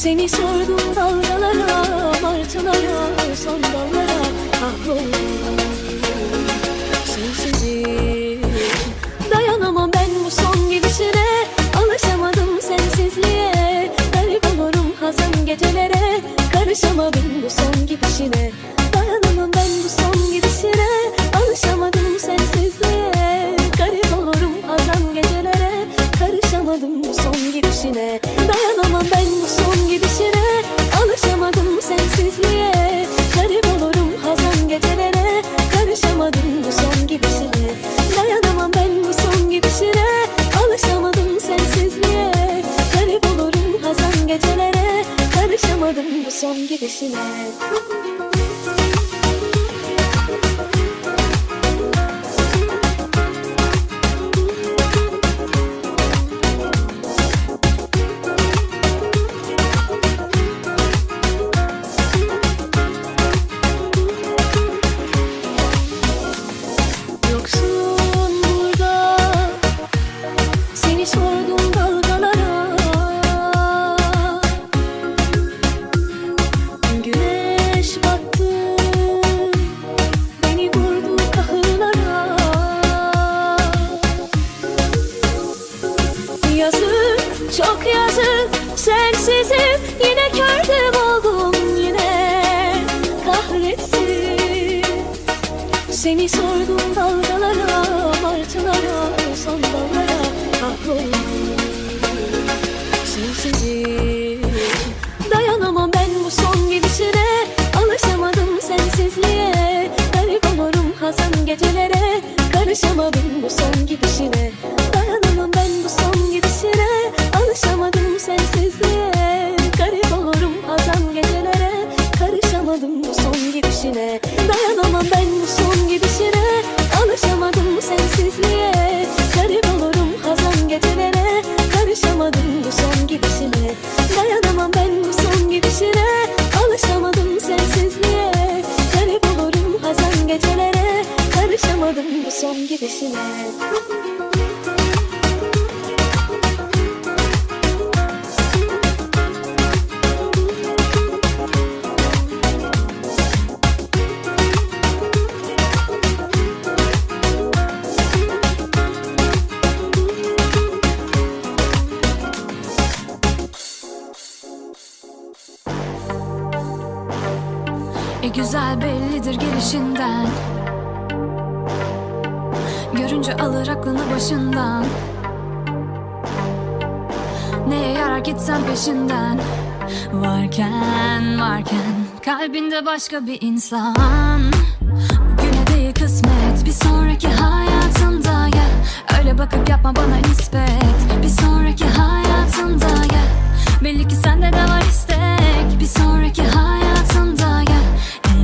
Seni sordum dalgalara Martılara son dallara Kahroldum Sensizim Dayanamam ben bu son gidişine Alışamadım sensizliğe. Garip olurum hazan gecelere Karışamadım bu son gidişine. Dayanamam ben bu son gidişine Alışamadım son gidişine Karışamadım bu son gidişine güzel bellidir gelişinden. Görünce alır aklını başından. Neye yarar gitsen peşinden? Varken varken Kalbinde başka bir insan. Bugüne değil kısmet Bir sonraki hayatında gel. Öyle bakıp yapma bana nispet. Bir sonraki hayatında gel. Belli ki sende de var istek. Bir sonraki hayatında gel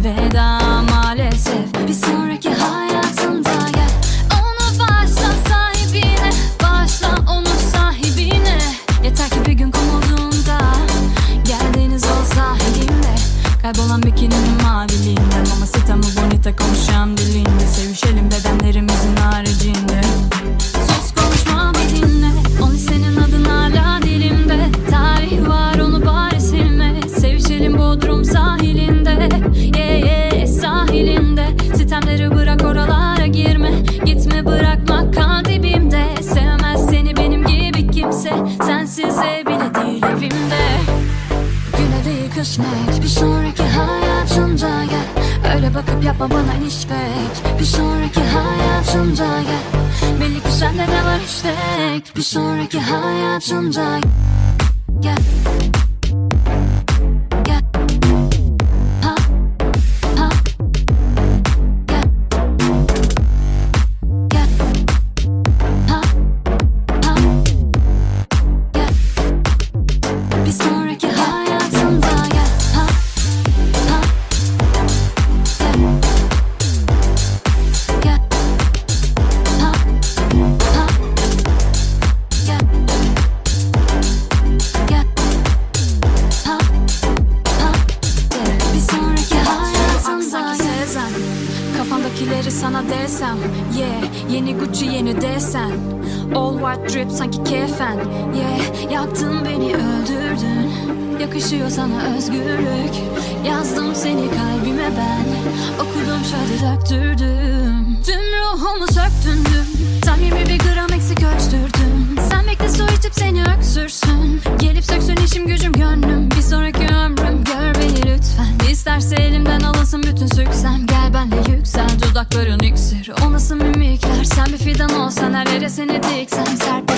Elveda maalesef Bir sonraki hayatında gel. Onu başla sahibine Başla onu sahibine. Yeter ki bir gün kovulduğunda Gel deniz ol sahilimde Kaybolan bikininin maviliğinde Mama sitamı bonita konuşan dilinde Yapma bana Bir sonraki hayatımda gel. Belli ki sende de var istek Bir sonraki hayatımda Gel nasıl bütün süksem Gel benle yüksel. Dudakların iksir. O nasıl mimikler Sen bir fidan olsan her yere seni diksem. Serp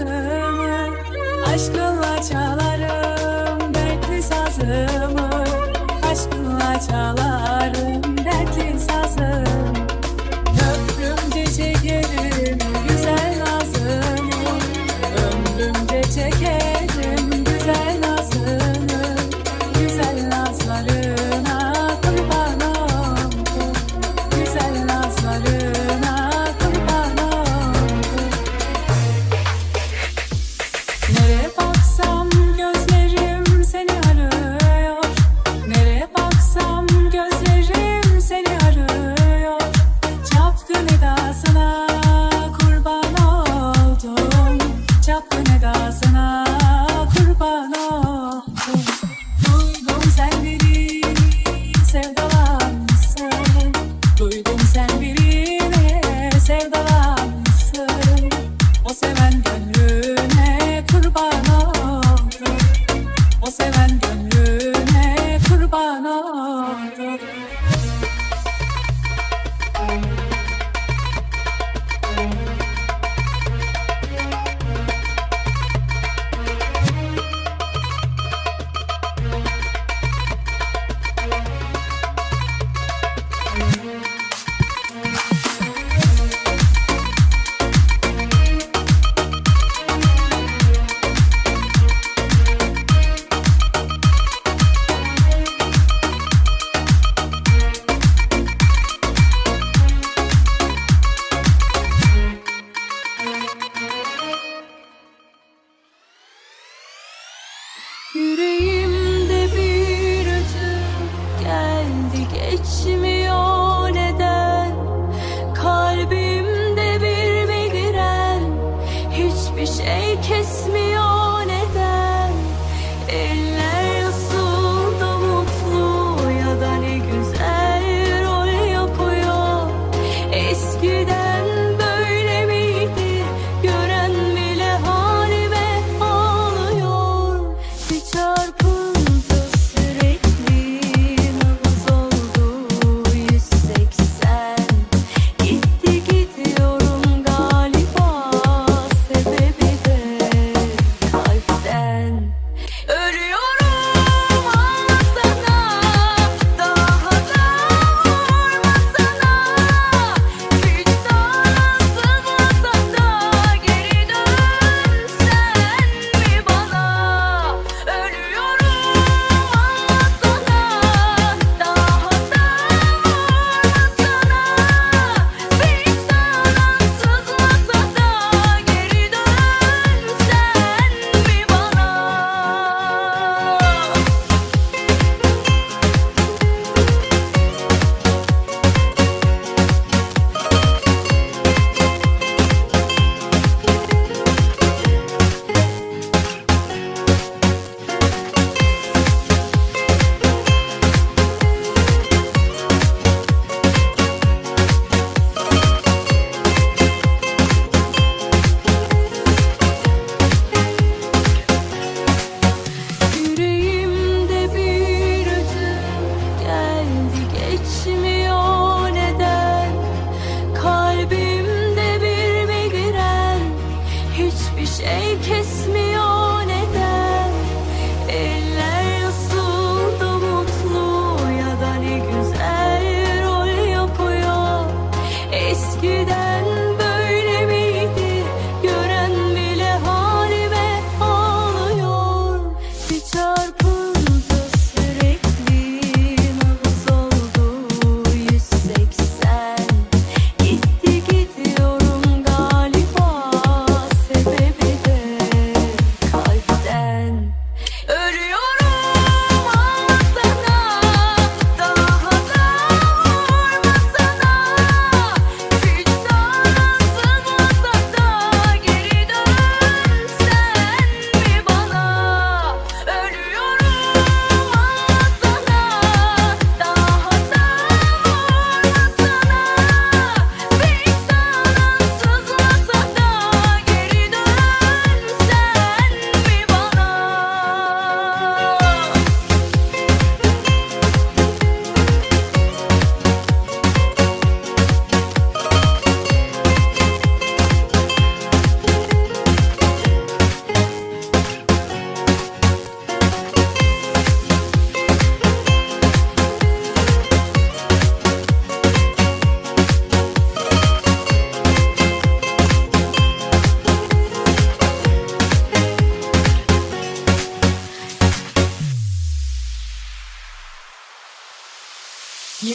hayatımı Aşkınla çalarım dertli sazımı. Aşkınla çalarım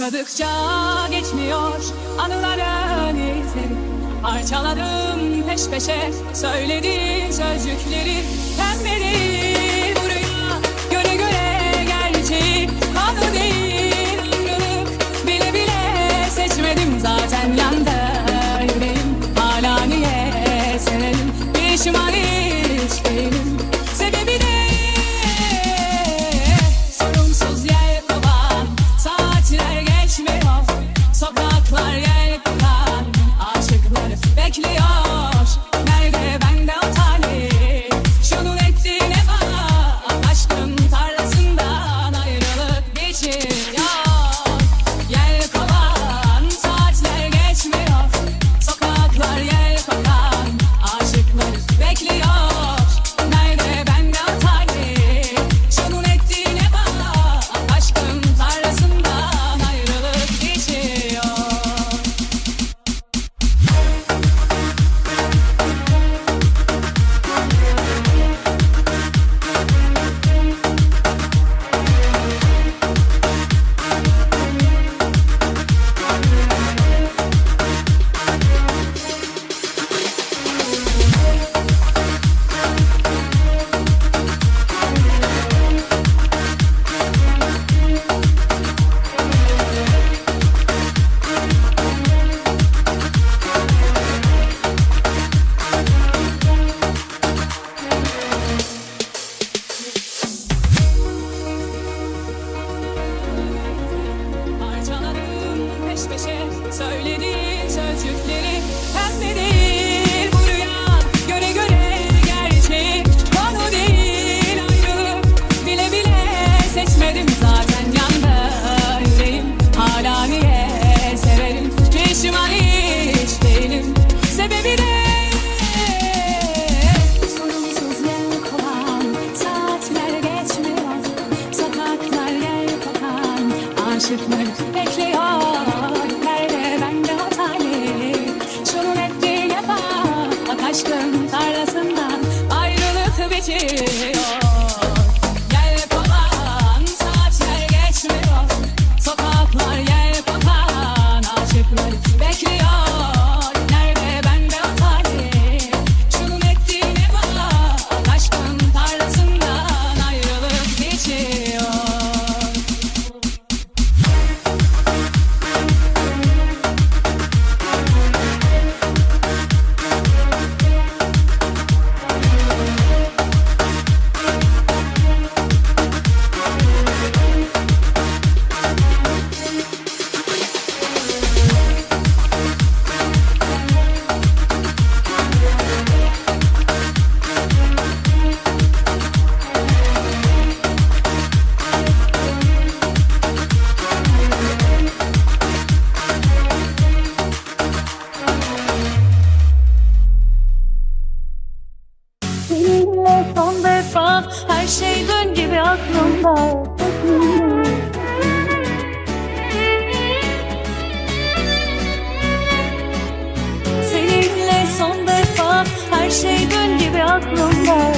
Yaşadıkça geçmiyor anıların izleri. Parçaladım peş peşe söylediğin sözcükleri. Pembeleri şey dön gibi aklımda. Seninle son defa her şey dön gibi aklımda.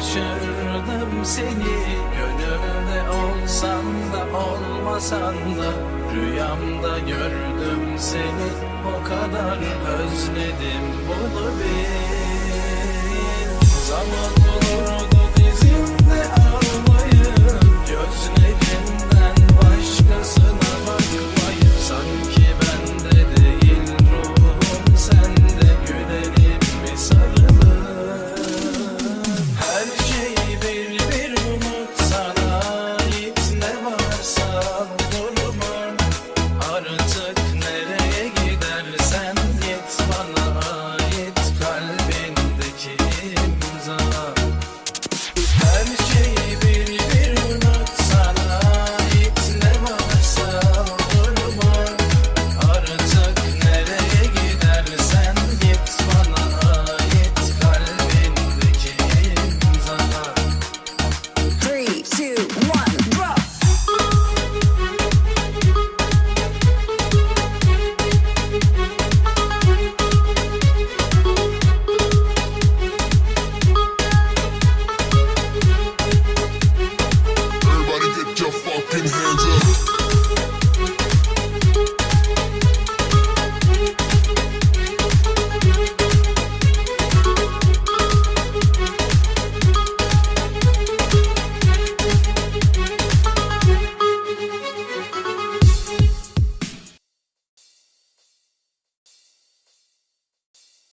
taşırdım seni. Gönlümde olsan da olmasan da Rüyamda gördüm seni. O kadar özledim bunu bil Zaman